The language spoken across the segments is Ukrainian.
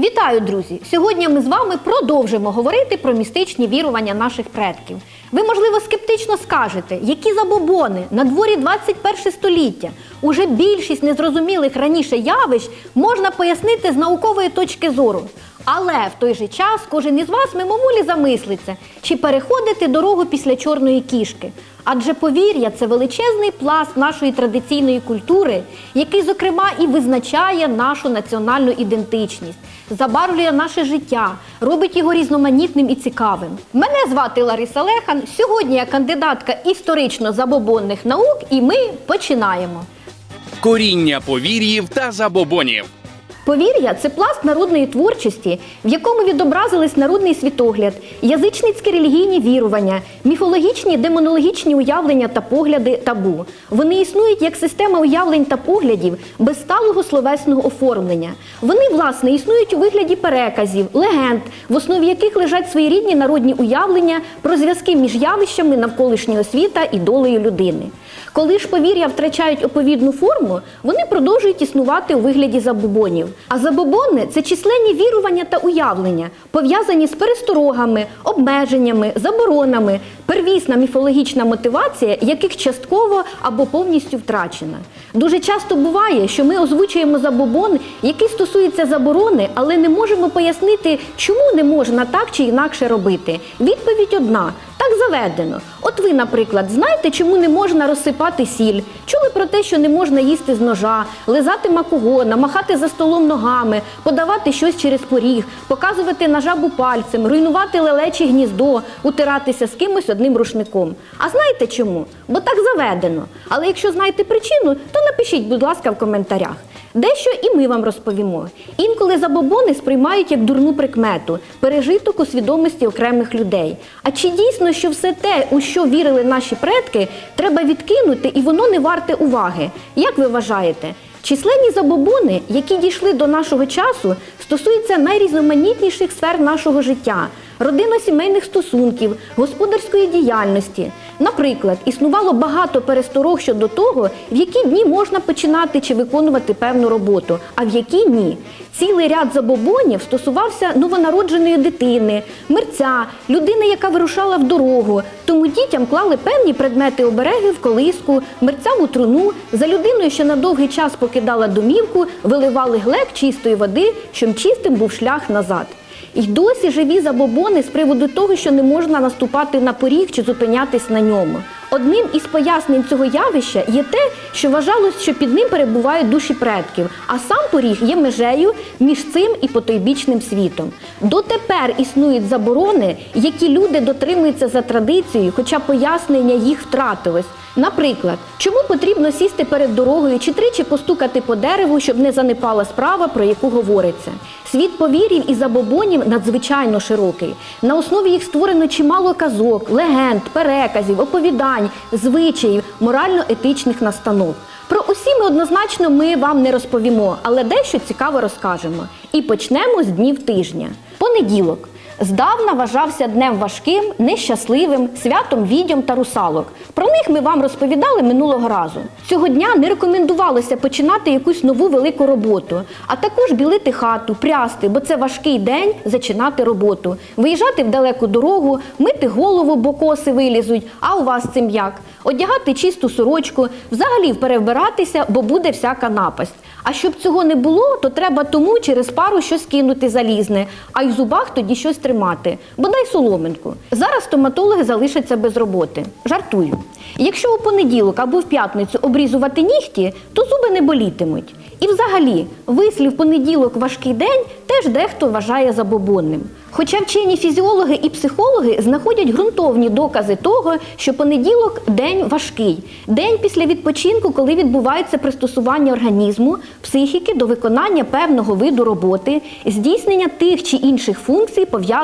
Вітаю, друзі! Сьогодні ми з вами продовжимо говорити про містичні вірування наших предків. Ви, можливо, скептично скажете, які забобони на дворі 21 століття. Уже більшість незрозумілих раніше явищ можна пояснити з наукової точки зору. Але в той же час кожен із вас мимоволі замислиться, чи переходити дорогу після чорної кішки. Адже повір'я це величезний пласт нашої традиційної культури, який, зокрема, і визначає нашу національну ідентичність, забарвлює наше життя, робить його різноманітним і цікавим. Мене звати Лариса Лехан. Сьогодні я кандидатка історично-забобонних наук, і ми починаємо. Коріння повір'їв та забобонів. Повір'я це пласт народної творчості, в якому відобразились народний світогляд, язичницькі релігійні вірування, міфологічні демонологічні уявлення та погляди табу. Вони існують як система уявлень та поглядів без сталого словесного оформлення. Вони, власне, існують у вигляді переказів, легенд, в основі яких лежать своєрідні народні уявлення про зв'язки між явищами навколишнього світа і долею людини. Коли ж повір'я втрачають оповідну форму, вони продовжують існувати у вигляді забобонів. А забобони це численні вірування та уявлення, пов'язані з пересторогами, обмеженнями, заборонами, первісна міфологічна мотивація, яких частково або повністю втрачена. Дуже часто буває, що ми озвучуємо забобон, який стосується заборони, але не можемо пояснити, чому не можна так чи інакше робити. Відповідь одна. Так заведено. От ви, наприклад, знаєте, чому не можна розсипати сіль? Чули про те, що не можна їсти з ножа, лизати макогона, махати за столом ногами, подавати щось через поріг, показувати на жабу пальцем, руйнувати лелече гніздо, утиратися з кимось одним рушником. А знаєте чому? Бо так заведено. Але якщо знаєте причину, то напишіть, будь ласка, в коментарях. Дещо і ми вам розповімо. Інколи забобони сприймають як дурну прикмету, пережиток у свідомості окремих людей. А чи дійсно, що все те, у що вірили наші предки, треба відкинути і воно не варте уваги? Як ви вважаєте? Численні забобони, які дійшли до нашого часу, стосуються найрізноманітніших сфер нашого життя родинно-сімейних стосунків, господарської діяльності. Наприклад, існувало багато пересторог щодо того, в які дні можна починати чи виконувати певну роботу, а в які ні. Цілий ряд забобонів стосувався новонародженої дитини, мерця, людини, яка вирушала в дорогу. Тому дітям клали певні предмети обереги в колиску, мерцям у труну. За людиною, що на довгий час покидала домівку, виливали глек чистої води, щоб чистим був шлях назад. І досі живі забобони з приводу того, що не можна наступати на поріг чи зупинятись на ньому. Одним із пояснень цього явища є те, що вважалось, що під ним перебувають душі предків, а сам поріг є межею між цим і потойбічним світом. Дотепер існують заборони, які люди дотримуються за традицією, хоча пояснення їх втратилось. Наприклад, чому потрібно сісти перед дорогою чи тричі постукати по дереву, щоб не занепала справа, про яку говориться. Світ повірів і забобонів надзвичайно широкий. На основі їх створено чимало казок, легенд, переказів, оповідань, звичаїв, морально-етичних настанов. Про усі ми однозначно ми вам не розповімо, але дещо цікаво розкажемо. І почнемо з днів тижня. Понеділок. Здавна вважався днем важким, нещасливим, святом відьом та русалок. Про них ми вам розповідали минулого разу. Цього дня не рекомендувалося починати якусь нову велику роботу, а також білити хату, прясти, бо це важкий день зачинати роботу, виїжджати в далеку дорогу, мити голову, бо коси вилізуть. А у вас цим як? Одягати чисту сорочку, взагалі перебиратися, бо буде всяка напасть. А щоб цього не було, то треба тому через пару щось кинути залізне, а й в зубах тоді щось тримати. Бодай соломинку. Зараз стоматологи залишаться без роботи. Жартую. Якщо у понеділок або в п'ятницю обрізувати нігті, то зуби не болітимуть. І взагалі, вислів понеділок важкий день теж дехто вважає забобонним. Хоча вчені фізіологи і психологи знаходять ґрунтовні докази того, що понеділок день важкий, день після відпочинку, коли відбувається пристосування організму, психіки до виконання певного виду роботи, здійснення тих чи інших функцій, пов'язаних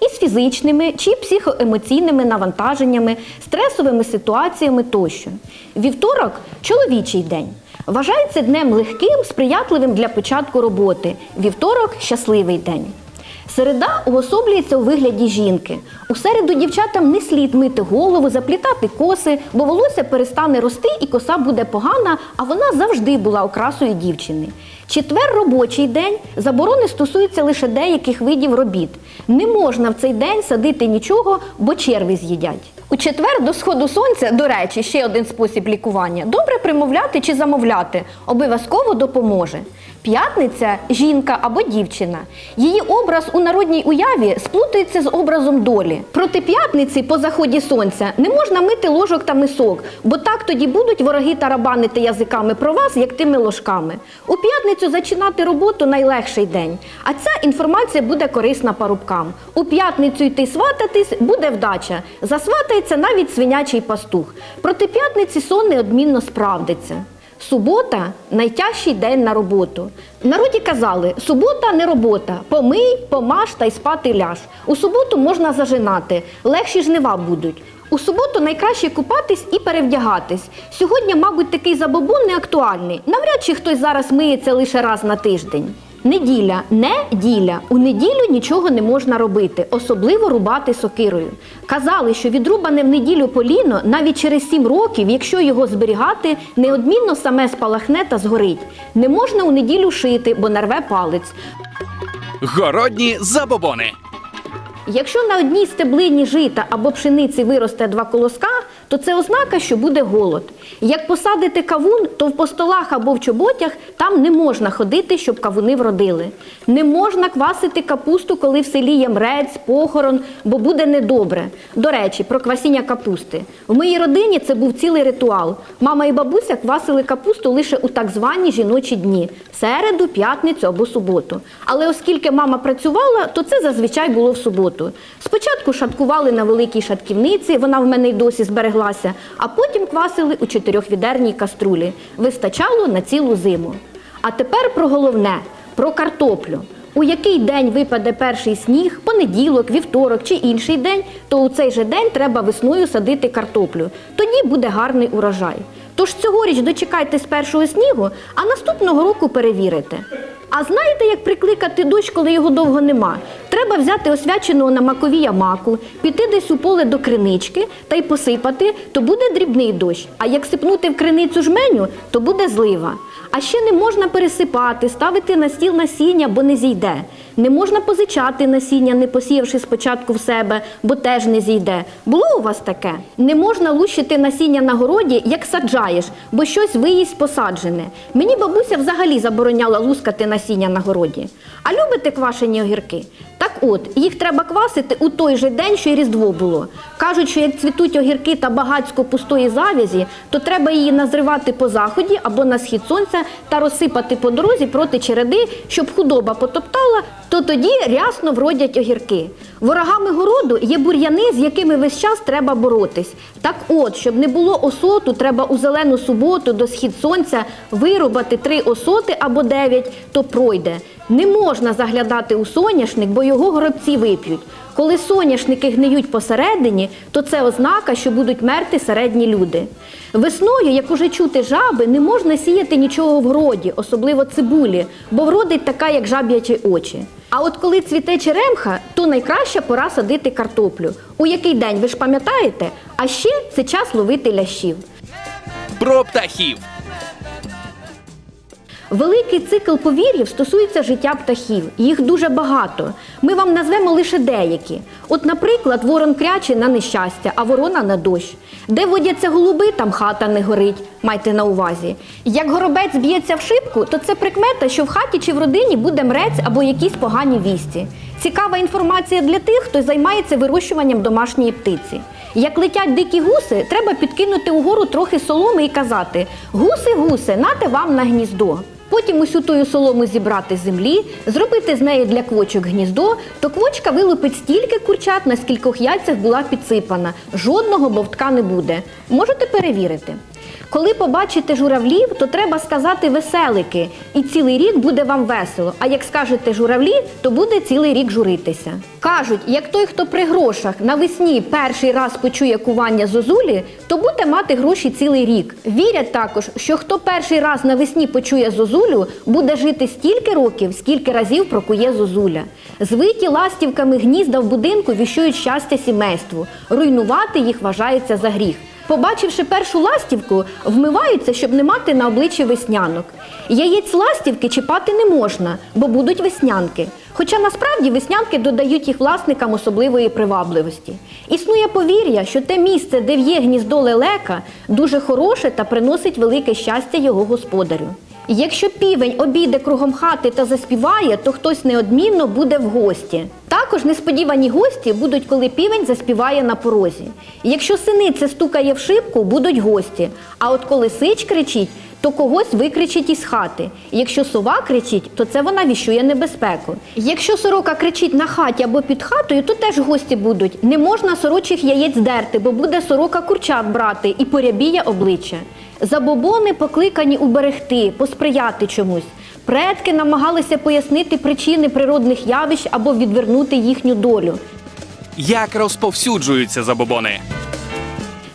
із фізичними чи психоемоційними навантаженнями, стресовими ситуаціями тощо. Вівторок чоловічий день. Вважається днем легким, сприятливим для початку роботи. Вівторок щасливий день. Середа уособлюється у вигляді жінки. У середу дівчатам не слід мити голову, заплітати коси, бо волосся перестане рости і коса буде погана, а вона завжди була окрасою дівчини. Четвер робочий день заборони стосуються лише деяких видів робіт. Не можна в цей день садити нічого, бо черви з'їдять. У четвер до сходу сонця, до речі, ще один спосіб лікування. Добре примовляти чи замовляти обов'язково допоможе. П'ятниця жінка або дівчина. Її образ у народній уяві сплутується з образом долі. Проти п'ятниці по заході сонця не можна мити ложок та мисок, бо так тоді будуть вороги тарабанити язиками про вас, як тими ложками. У п'ятницю зачинати роботу найлегший день. А ця інформація буде корисна парубкам. У п'ятницю йти свататись буде вдача. Засватається навіть свинячий пастух. Проти п'ятниці сон неодмінно справдиться. Субота найтяжчий день на роботу. В народі казали, субота не робота. Помий, помаш та й спати ляж. У суботу можна зажинати, легші жнива будуть. У суботу найкраще купатись і перевдягатись. Сьогодні, мабуть, такий забобон не актуальний. Навряд чи хтось зараз миється лише раз на тиждень. Неділя, не діля. У неділю нічого не можна робити, особливо рубати сокирою. Казали, що відрубане в неділю поліно навіть через сім років, якщо його зберігати, неодмінно саме спалахне та згорить. Не можна у неділю шити, бо нарве палець. Городні забобони. Якщо на одній стеблині жита або пшениці виросте два колоска, то це ознака, що буде голод. Як посадити кавун, то в постолах або в чоботях там не можна ходити, щоб кавуни вродили. Не можна квасити капусту, коли в селі є мрець, похорон, бо буде недобре. До речі, про квасіння капусти. В моїй родині це був цілий ритуал. Мама і бабуся квасили капусту лише у так звані жіночі дні середу, п'ятницю або суботу. Але оскільки мама працювала, то це зазвичай було в суботу. Спочатку шаткували на великій шатківниці, вона в мене й досі збереглася, а потім квасили у чотирьохвідерній каструлі. Вистачало на цілу зиму. А тепер про головне про картоплю. У який день випаде перший сніг, понеділок, вівторок чи інший день, то у цей же день треба весною садити картоплю. Тоді буде гарний урожай. Тож цьогоріч дочекайтесь першого снігу, а наступного року перевірите. А знаєте, як прикликати дощ, коли його довго нема? Треба взяти освяченого на маковія маку, піти десь у поле до кринички та й посипати, то буде дрібний дощ. А як сипнути в криницю жменю, то буде злива. А ще не можна пересипати, ставити на стіл насіння, бо не зійде. Не можна позичати насіння, не посіявши спочатку в себе, бо теж не зійде. Було у вас таке? Не можна лущити насіння на городі, як саджаєш, бо щось виїсть посаджене. Мені бабуся взагалі забороняла лускати насіння на городі. А любите квашені огірки? От, їх треба квасити у той же день, що й Різдво було. Кажуть, що як цвітуть огірки та багацько пустої завязі, то треба її назривати по заході або на схід сонця та розсипати по дорозі проти череди, щоб худоба потоптала, то тоді рясно вродять огірки. Ворогами городу є бур'яни, з якими весь час треба боротись. Так от, щоб не було осоту, треба у зелену суботу до схід сонця вирубати три осоти або дев'ять, то пройде. Не можна заглядати у соняшник, бо його горобці вип'ють. Коли соняшники гниють посередині, то це ознака, що будуть мерти середні люди. Весною, як уже чути жаби, не можна сіяти нічого в городі, особливо цибулі, бо вродить така, як жаб'ячі очі. А от коли цвіте черемха, то найкраща пора садити картоплю. У який день ви ж пам'ятаєте? А ще це час ловити лящів. Про птахів. Великий цикл повір'їв стосується життя птахів. Їх дуже багато. Ми вам назвемо лише деякі. От, наприклад, ворон кряче на нещастя, а ворона на дощ. Де водяться голуби, там хата не горить. Майте на увазі. Як горобець б'ється в шибку, то це прикмета, що в хаті чи в родині буде мрець або якісь погані вісті. Цікава інформація для тих, хто займається вирощуванням домашньої птиці. Як летять дикі гуси, треба підкинути угору трохи соломи і казати: Гуси, гуси, нате вам на гніздо. Потім усю тую солому зібрати з землі, зробити з неї для квочок гніздо, то квочка вилупить стільки курчат, на скількох яйцях була підсипана. Жодного бовтка не буде. Можете перевірити. Коли побачите журавлів, то треба сказати веселики, і цілий рік буде вам весело. А як скажете журавлі, то буде цілий рік журитися. Кажуть, як той, хто при грошах навесні перший раз почує кування зозулі, то буде мати гроші цілий рік. Вірять також, що хто перший раз навесні почує зозулю, буде жити стільки років, скільки разів прокує зозуля. Звиті ластівками гнізда в будинку віщують щастя сімейству. Руйнувати їх вважається за гріх. Побачивши першу ластівку, вмиваються, щоб не мати на обличчі веснянок. Яєць ластівки чіпати не можна, бо будуть веснянки. Хоча насправді веснянки додають їх власникам особливої привабливості. Існує повір'я, що те місце, де в'є гніздо лелека, дуже хороше та приносить велике щастя його господарю. Якщо півень обійде кругом хати та заспіває, то хтось неодмінно буде в гості. Також несподівані гості будуть, коли півень заспіває на порозі. Якщо синиця стукає в шибку, будуть гості. А от коли сич кричить, то когось викричить із хати. Якщо сова кричить, то це вона віщує небезпеку. Якщо сорока кричить на хаті або під хатою, то теж гості будуть. Не можна сорочих яєць дерти, бо буде сорока курчат брати і порябіє обличчя. Забобони покликані уберегти, посприяти чомусь. Предки намагалися пояснити причини природних явищ або відвернути їхню долю. Як розповсюджуються забобони?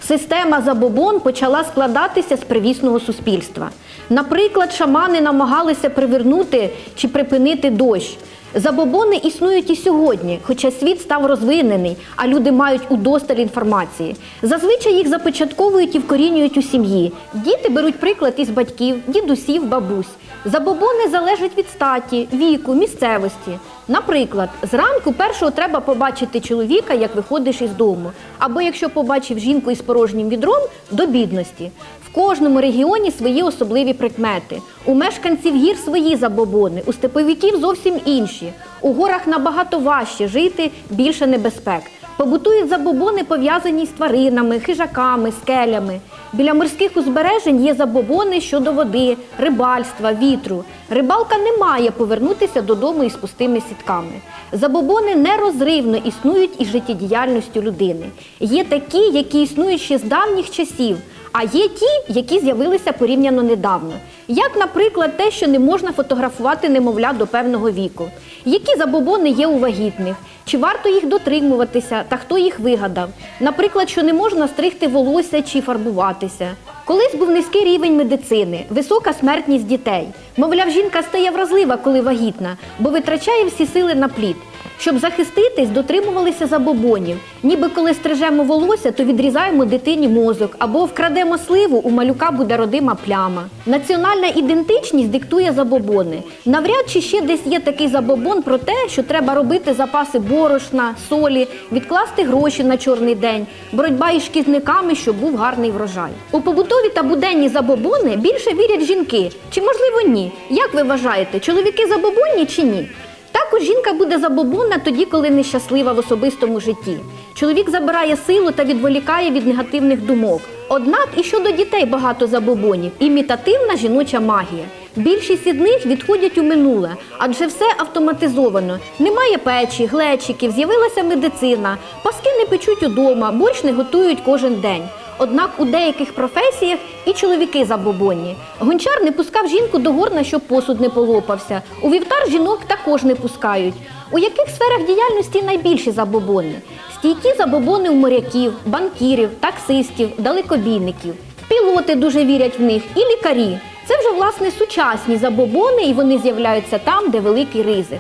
Система забобон почала складатися з привісного суспільства. Наприклад, шамани намагалися привернути чи припинити дощ. Забобони існують і сьогодні, хоча світ став розвинений, а люди мають удосталь інформації. Зазвичай їх започатковують і вкорінюють у сім'ї. Діти беруть приклад із батьків, дідусів, бабусь. Забобони залежать від статі, віку, місцевості. Наприклад, зранку першого треба побачити чоловіка, як виходиш із дому, або якщо побачив жінку із порожнім відром, до бідності. В кожному регіоні свої особливі прикмети. У мешканців гір свої забобони, у степовиків зовсім інші. У горах набагато важче жити, більше небезпек. Побутують забобони, пов'язані з тваринами, хижаками, скелями. Біля морських узбережень є забобони щодо води, рибальства, вітру. Рибалка не має повернутися додому із пустими сітками. Забобони нерозривно існують із життєдіяльністю людини. Є такі, які існують ще з давніх часів, а є ті, які з'явилися порівняно недавно. Як, наприклад, те, що не можна фотографувати немовля до певного віку. Які забобони є у вагітних? Чи варто їх дотримуватися та хто їх вигадав? Наприклад, що не можна стригти волосся чи фарбуватися. Колись був низький рівень медицини, висока смертність дітей. Мовляв, жінка стає вразлива, коли вагітна, бо витрачає всі сили на плід. Щоб захиститись, дотримувалися забобонів. Ніби коли стрижемо волосся, то відрізаємо дитині мозок, або вкрадемо сливу, у малюка буде родима пляма. Національна ідентичність диктує забобони. Навряд чи ще десь є такий забобон про те, що треба робити запаси борошна, солі, відкласти гроші на чорний день, боротьба із шкідниками, щоб був гарний врожай. У побутові та буденні забобони більше вірять жінки. Чи можливо ні? Як ви вважаєте, чоловіки забобонні чи ні? Також жінка буде забобонна тоді, коли нещаслива в особистому житті. Чоловік забирає силу та відволікає від негативних думок. Однак і щодо дітей багато забобонів, імітативна жіноча магія. Більшість із них відходять у минуле, адже все автоматизовано. Немає печі, глечиків, з'явилася медицина, паски не печуть удома, борщ не готують кожен день. Однак у деяких професіях і чоловіки забобонні. Гончар не пускав жінку до горна, щоб посуд не полопався. У вівтар жінок також не пускають. У яких сферах діяльності найбільші забобони? Стійкі забобони у моряків, банкірів, таксистів, далекобійників. Пілоти дуже вірять в них і лікарі. Це вже власне сучасні забобони, і вони з'являються там, де великий ризик.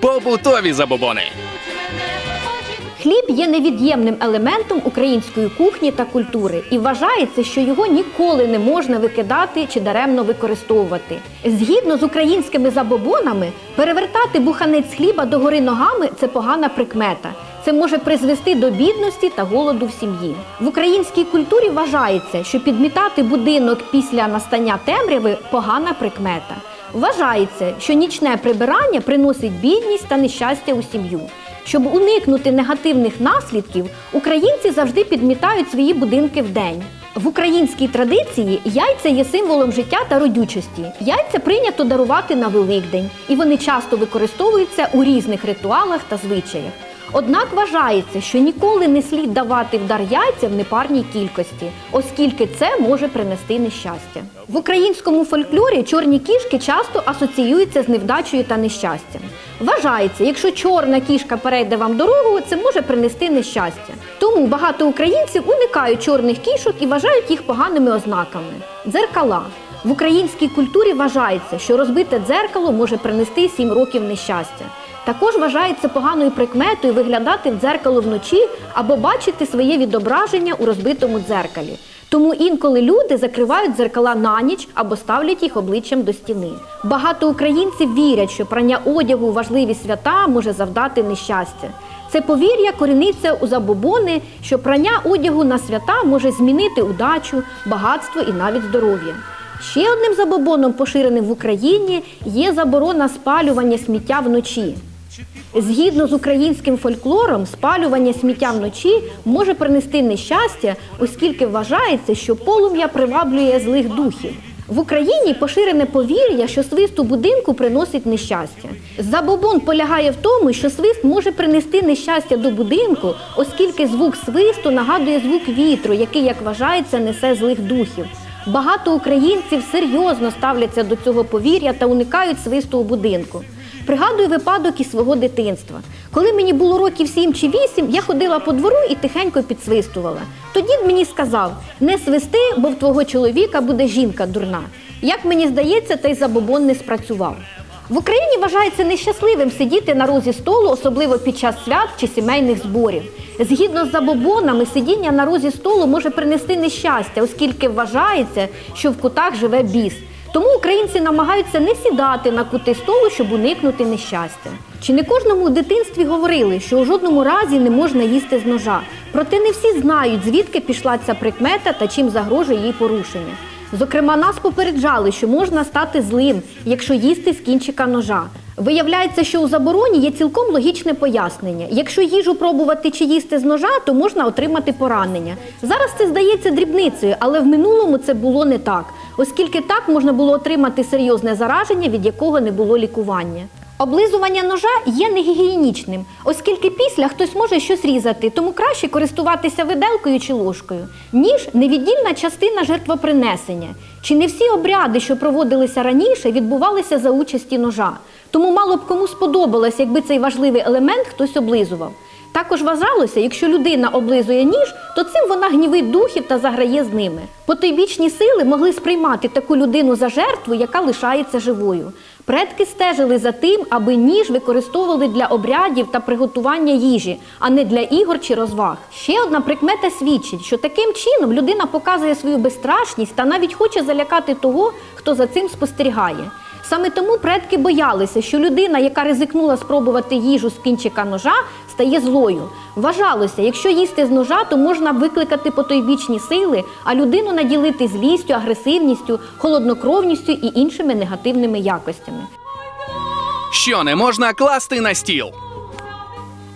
Побутові забобони. Хліб є невід'ємним елементом української кухні та культури, і вважається, що його ніколи не можна викидати чи даремно використовувати. Згідно з українськими забобонами, перевертати буханець хліба догори ногами це погана прикмета. Це може призвести до бідності та голоду в сім'ї. В українській культурі вважається, що підмітати будинок після настання темряви погана прикмета. Вважається, що нічне прибирання приносить бідність та нещастя у сім'ю. Щоб уникнути негативних наслідків, українці завжди підмітають свої будинки вдень. В українській традиції яйця є символом життя та родючості. Яйця прийнято дарувати на Великдень, і вони часто використовуються у різних ритуалах та звичаях. Однак вважається, що ніколи не слід давати в дар яйця в непарній кількості, оскільки це може принести нещастя. В українському фольклорі чорні кішки часто асоціюються з невдачею та нещастям. Вважається, якщо чорна кішка перейде вам дорогу, це може принести нещастя. Тому багато українців уникають чорних кішок і вважають їх поганими ознаками. Дзеркала. В українській культурі вважається, що розбите дзеркало може принести 7 років нещастя. Також вважається поганою прикметою виглядати в дзеркало вночі або бачити своє відображення у розбитому дзеркалі. Тому інколи люди закривають дзеркала на ніч або ставлять їх обличчям до стіни. Багато українців вірять, що прання одягу у важливі свята може завдати нещастя. Це повір'я коріниться у забобони, що прання одягу на свята може змінити удачу, багатство і навіть здоров'я. Ще одним забобоном, поширеним в Україні, є заборона спалювання сміття вночі. Згідно з українським фольклором, спалювання сміття вночі може принести нещастя, оскільки вважається, що полум'я приваблює злих духів. В Україні поширене повір'я, що свист у будинку приносить нещастя. Забобон полягає в тому, що свист може принести нещастя до будинку, оскільки звук свисту нагадує звук вітру, який, як вважається, несе злих духів. Багато українців серйозно ставляться до цього повір'я та уникають свисту у будинку. Пригадую випадок із свого дитинства. Коли мені було років сім чи вісім, я ходила по двору і тихенько підсвистувала. То дід мені сказав: не свисти, бо в твого чоловіка буде жінка дурна. Як мені здається, той забобон не спрацював. В Україні вважається нещасливим сидіти на розі столу, особливо під час свят чи сімейних зборів. Згідно з забобонами, сидіння на розі столу може принести нещастя, оскільки вважається, що в кутах живе біс. Тому українці намагаються не сідати на кути столу, щоб уникнути нещастя. Чи не кожному у дитинстві говорили, що у жодному разі не можна їсти з ножа? Проте не всі знають, звідки пішла ця прикмета та чим загрожує її порушення. Зокрема, нас попереджали, що можна стати злим, якщо їсти з кінчика ножа. Виявляється, що у забороні є цілком логічне пояснення. Якщо їжу пробувати чи їсти з ножа, то можна отримати поранення. Зараз це здається дрібницею, але в минулому це було не так, оскільки так можна було отримати серйозне зараження, від якого не було лікування. Облизування ножа є негігієнічним, оскільки після хтось може щось різати, тому краще користуватися виделкою чи ложкою. Ніж невіддільна частина жертвопринесення. Чи не всі обряди, що проводилися раніше, відбувалися за участі ножа? Тому мало б кому сподобалось, якби цей важливий елемент хтось облизував. Також вважалося, якщо людина облизує ніж, то цим вона гнівить духів та заграє з ними. Потойбічні сили могли сприймати таку людину за жертву, яка лишається живою. Предки стежили за тим, аби ніж використовували для обрядів та приготування їжі, а не для ігор чи розваг. Ще одна прикмета свідчить, що таким чином людина показує свою безстрашність та навіть хоче залякати того, хто за цим спостерігає. Саме тому предки боялися, що людина, яка ризикнула спробувати їжу з кінчика ножа, стає злою. Вважалося, якщо їсти з ножа, то можна викликати потойбічні сили, а людину наділити злістю, агресивністю, холоднокровністю і іншими негативними якостями. Що не можна класти на стіл?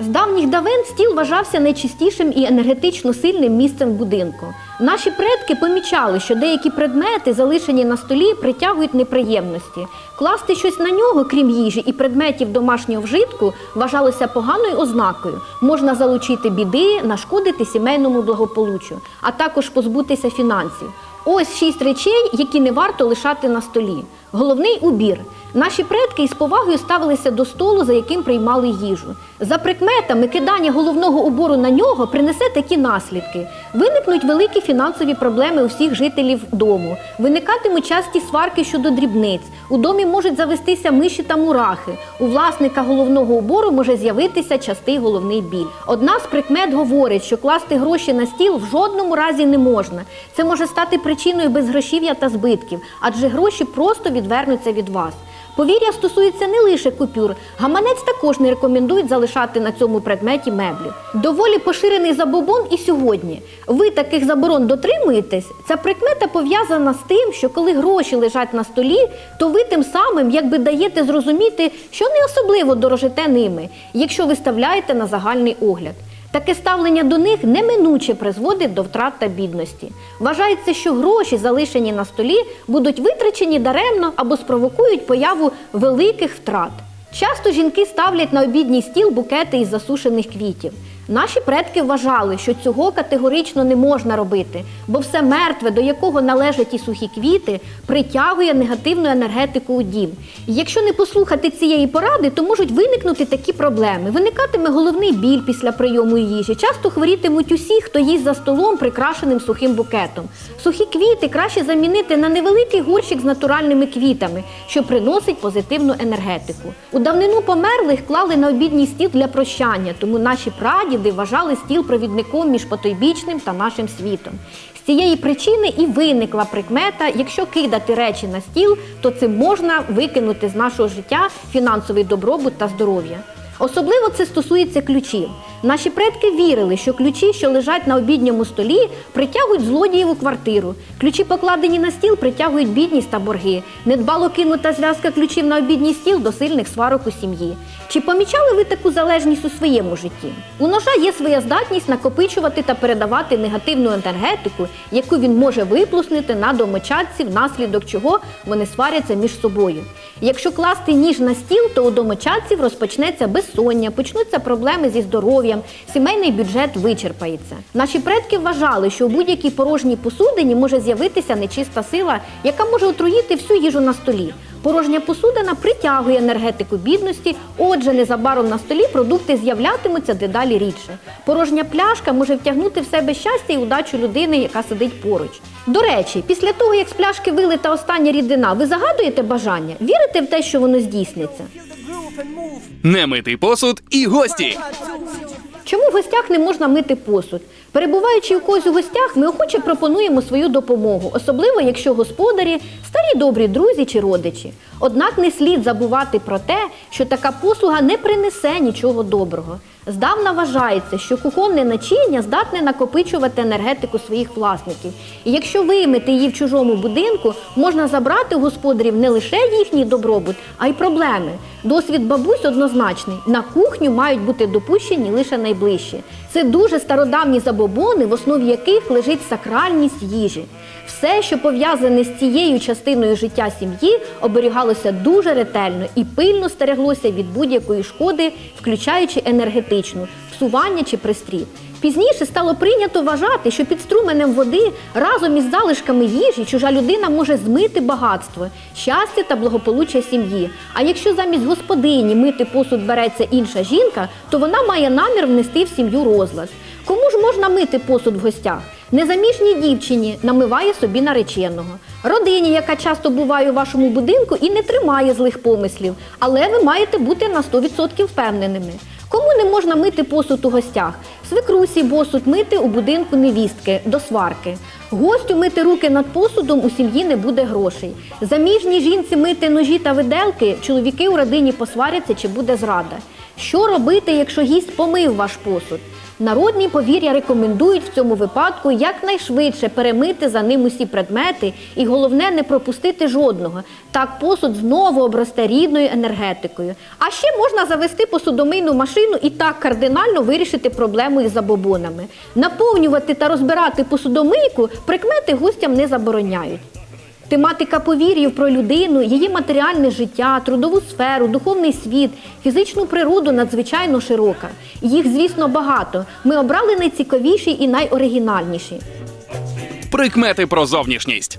З давніх давен стіл вважався найчистішим і енергетично сильним місцем будинку. Наші предки помічали, що деякі предмети, залишені на столі, притягують неприємності. Класти щось на нього, крім їжі і предметів домашнього вжитку, вважалося поганою ознакою. Можна залучити біди, нашкодити сімейному благополуччю, а також позбутися фінансів. Ось шість речей, які не варто лишати на столі. Головний убір. Наші предки із повагою ставилися до столу, за яким приймали їжу. За прикметами, кидання головного убору на нього принесе такі наслідки: виникнуть великі фінансові проблеми у всіх жителів дому, виникатимуть часті сварки щодо дрібниць. У домі можуть завестися миші та мурахи. У власника головного убору може з'явитися частий головний біль. Одна з прикмет говорить, що класти гроші на стіл в жодному разі не можна. Це може стати причиною безгрошів'я та збитків, адже гроші просто відвернуться від вас. Повір'я стосується не лише купюр. Гаманець також не рекомендують залишати на цьому предметі меблі. Доволі поширений забобон і сьогодні. Ви таких заборон дотримуєтесь? Ця прикмета пов'язана з тим, що коли гроші лежать на столі, то ви тим самим якби даєте зрозуміти, що не особливо дорожите ними, якщо виставляєте на загальний огляд. Таке ставлення до них неминуче призводить до втрат та бідності. Вважається, що гроші, залишені на столі, будуть витрачені даремно або спровокують появу великих втрат. Часто жінки ставлять на обідній стіл букети із засушених квітів. Наші предки вважали, що цього категорично не можна робити, бо все мертве, до якого належать і сухі квіти, притягує негативну енергетику у дім. І якщо не послухати цієї поради, то можуть виникнути такі проблеми. Виникатиме головний біль після прийому їжі. Часто хворітимуть усі, хто їсть за столом, прикрашеним сухим букетом. Сухі квіти краще замінити на невеликий горщик з натуральними квітами, що приносить позитивну енергетику. У давнину померлих клали на обідній стіл для прощання, тому наші прадіди вважали стіл провідником між потойбічним та нашим світом. З цієї причини і виникла прикмета: якщо кидати речі на стіл, то цим можна викинути з нашого життя фінансовий добробут та здоров'я. Особливо це стосується ключів. Наші предки вірили, що ключі, що лежать на обідньому столі, притягують злодіїв у квартиру. Ключі, покладені на стіл, притягують бідність та борги. Недбало кинута зв'язка ключів на обідній стіл до сильних сварок у сім'ї. Чи помічали ви таку залежність у своєму житті? У ножа є своя здатність накопичувати та передавати негативну енергетику, яку він може виплеснути на домочадців, внаслідок чого вони сваряться між собою. Якщо класти ніж на стіл, то у домочадців розпочнеться безсоння, почнуться проблеми зі здоров'ям, сімейний бюджет вичерпається. Наші предки вважали, що у будь-якій порожній посудині може з'явитися нечиста сила, яка може отруїти всю їжу на столі. Порожня посудина притягує енергетику бідності, отже, незабаром на столі продукти з'являтимуться дедалі рідше. Порожня пляшка може втягнути в себе щастя і удачу людини, яка сидить поруч. До речі, після того, як з пляшки вилита остання рідина, ви загадуєте бажання, вірите в те, що воно здійсниться? Немитий посуд і гості. Чому в гостях не можна мити посуд? Перебуваючи у когось у гостях, ми охоче пропонуємо свою допомогу, особливо якщо господарі старі добрі друзі чи родичі. Однак не слід забувати про те, що така послуга не принесе нічого доброго. Здавна вважається, що кухонне начиння здатне накопичувати енергетику своїх власників. І якщо виймете її в чужому будинку, можна забрати у господарів не лише їхній добробут, а й проблеми. Досвід бабусь однозначний: на кухню мають бути допущені лише найближчі. Це дуже стародавні забобони, в основі яких лежить сакральність їжі. Все, що пов'язане з цією частиною життя сім'ї, оберігалося дуже ретельно і пильно стереглося від будь-якої шкоди, включаючи енергетичну, псування чи пристрій. Пізніше стало прийнято вважати, що під струменем води разом із залишками їжі чужа людина може змити багатство, щастя та благополуччя сім'ї. А якщо замість господині мити посуд береться інша жінка, то вона має намір внести в сім'ю розлад. Кому ж можна мити посуд в гостях? Незаміжній дівчині намиває собі нареченого, родині, яка часто буває у вашому будинку і не тримає злих помислів, але ви маєте бути на 100% впевненими. Кому не можна мити посуд у гостях? Свекрусі посуд мити у будинку невістки до сварки. Гостю мити руки над посудом у сім'ї не буде грошей. Заміжній жінці мити ножі та виделки, чоловіки у родині посваряться чи буде зрада. Що робити, якщо гість помив ваш посуд? Народні повір'я рекомендують в цьому випадку якнайшвидше перемити за ним усі предмети і головне не пропустити жодного. Так посуд знову обросте рідною енергетикою. А ще можна завести посудомийну машину і так кардинально вирішити проблему із забобонами. Наповнювати та розбирати посудомийку прикмети гостям не забороняють. Тематика повір'їв про людину, її матеріальне життя, трудову сферу, духовний світ, фізичну природу надзвичайно широка. Їх, звісно, багато. Ми обрали найцікавіші і найоригінальніші. Прикмети про зовнішність.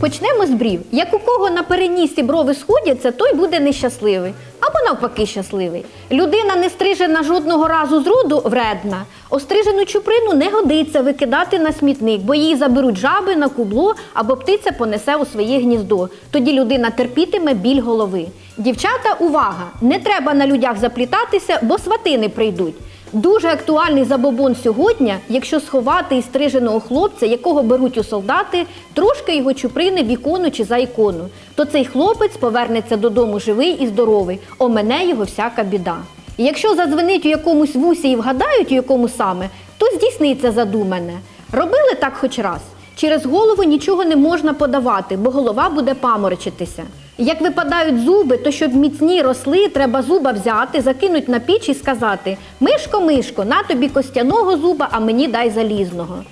Почнемо з брів. Як у кого на перенісі брови сходяться, той буде нещасливий. Або навпаки щасливий. Людина не стрижена жодного разу з роду вредна. Острижену чуприну не годиться викидати на смітник, бо її заберуть жаби на кубло або птиця понесе у своє гніздо. Тоді людина терпітиме біль голови. Дівчата, увага! Не треба на людях заплітатися, бо сватини прийдуть. Дуже актуальний забобон сьогодні, якщо сховати із стриженого хлопця, якого беруть у солдати, трошки його чуприни в ікону чи за ікону, то цей хлопець повернеться додому живий і здоровий, омене його всяка біда. І якщо задзвенить у якомусь вусі і вгадають, у якому саме, то здійсниться задумане. Робили так хоч раз. Через голову нічого не можна подавати, бо голова буде паморочитися. Як випадають зуби, то щоб міцні росли, треба зуба взяти, закинуть на піч і сказати: Мишко, мишко, на тобі костяного зуба, а мені дай залізного.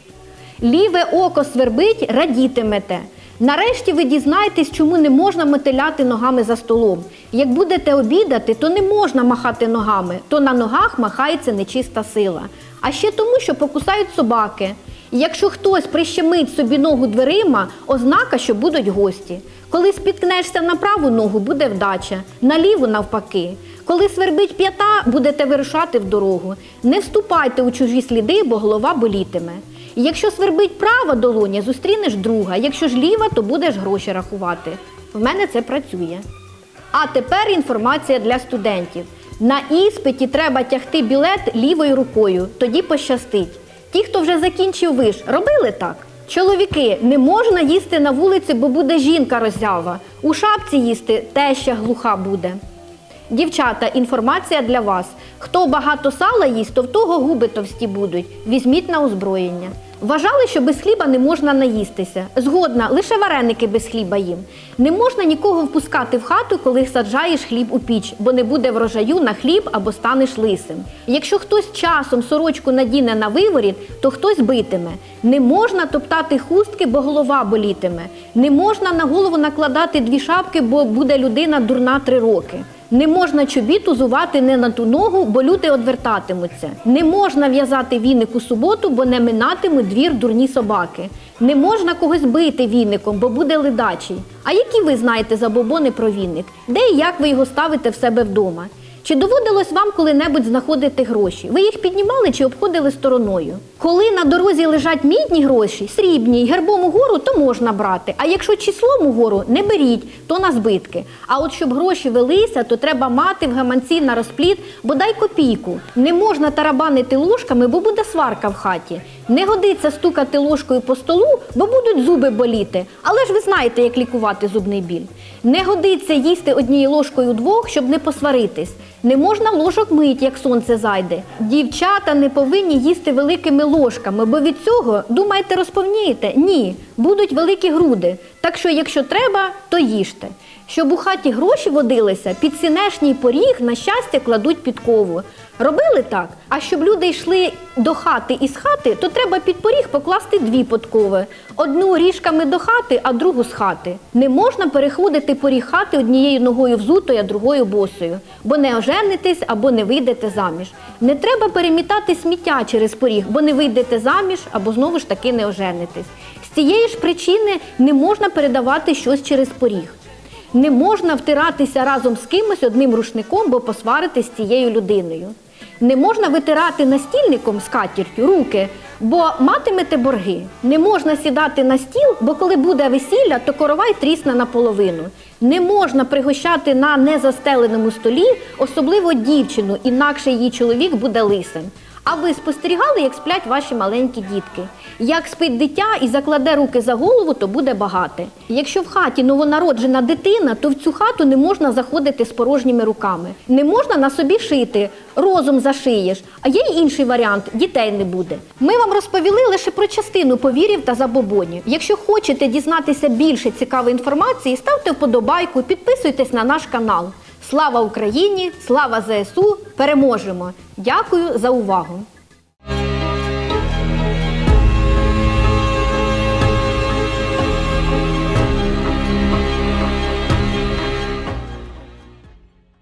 Ліве око свербить, радітимете. Нарешті ви дізнаєтесь, чому не можна мотиляти ногами за столом. Як будете обідати, то не можна махати ногами, то на ногах махається нечиста сила. А ще тому, що покусають собаки. І якщо хтось прищемить собі ногу дверима, ознака, що будуть гості. Коли спіткнешся на праву ногу, буде вдача, на ліву навпаки. Коли свербить п'ята, будете вирушати в дорогу. Не вступайте у чужі сліди, бо голова болітиме. І якщо свербить права долоня, зустрінеш друга. Якщо ж ліва, то будеш гроші рахувати. В мене це працює. А тепер інформація для студентів. На іспиті треба тягти білет лівою рукою, тоді пощастить. Ті, хто вже закінчив виш, робили так. Чоловіки, не можна їсти на вулиці, бо буде жінка роззява. У шапці їсти теща глуха буде. Дівчата, інформація для вас. Хто багато сала їсть, то в того губи товсті будуть. Візьміть на озброєння. Вважали, що без хліба не можна наїстися. Згодна, лише вареники без хліба їм. Не можна нікого впускати в хату, коли саджаєш хліб у піч, бо не буде врожаю на хліб або станеш лисим. Якщо хтось часом сорочку надіне на виворіт, то хтось битиме. Не можна топтати хустки, бо голова болітиме. Не можна на голову накладати дві шапки, бо буде людина дурна три роки. Не можна чобіт узувати не на ту ногу, бо люди одвертатимуться. Не можна в'язати віник у суботу, бо не минатимуть двір дурні собаки. Не можна когось бити віником, бо буде ледачий. А які ви знаєте забобони про віник? Де і як ви його ставите в себе вдома? Чи доводилось вам коли-небудь знаходити гроші? Ви їх піднімали чи обходили стороною? Коли на дорозі лежать мідні гроші, срібні й гербом угору, то можна брати. А якщо числом угору, не беріть, то на збитки. А от щоб гроші велися, то треба мати в гаманці на розпліт бодай копійку. Не можна тарабанити ложками, бо буде сварка в хаті. Не годиться стукати ложкою по столу, бо будуть зуби боліти. Але ж ви знаєте, як лікувати зубний біль. Не годиться їсти однією ложкою двох, щоб не посваритись. Не можна ложок мить, як сонце зайде. Дівчата не повинні їсти великими ложками, бо від цього, думаєте, розповнієте? Ні, будуть великі груди. Так що, якщо треба, то їжте. Щоб у хаті гроші водилися, під сінешній поріг на щастя кладуть підкову. Робили так. А щоб люди йшли до хати із хати, то треба під поріг покласти дві подкови: одну ріжками до хати, а другу з хати. Не можна переходити поріг хати однією ногою взутою, а другою босою, бо не оженитесь або не вийдете заміж. Не треба перемітати сміття через поріг, бо не вийдете заміж або знову ж таки не оженитесь. З цієї ж причини не можна передавати щось через поріг. Не можна втиратися разом з кимось одним рушником, бо посваритись з цією людиною. Не можна витирати настільником скатертю руки, бо матимете борги. Не можна сідати на стіл, бо коли буде весілля, то коровай трісне наполовину. Не можна пригощати на незастеленому столі, особливо дівчину, інакше її чоловік буде лисим. А ви спостерігали, як сплять ваші маленькі дітки? Як спить дитя і закладе руки за голову, то буде багате. Якщо в хаті новонароджена дитина, то в цю хату не можна заходити з порожніми руками. Не можна на собі шити, розум зашиєш. А є й інший варіант дітей не буде. Ми вам розповіли лише про частину повірів та забобонів. Якщо хочете дізнатися більше цікавої інформації, ставте вподобайку, підписуйтесь на наш канал. Слава Україні! Слава ЗСУ! Переможемо! Дякую за увагу!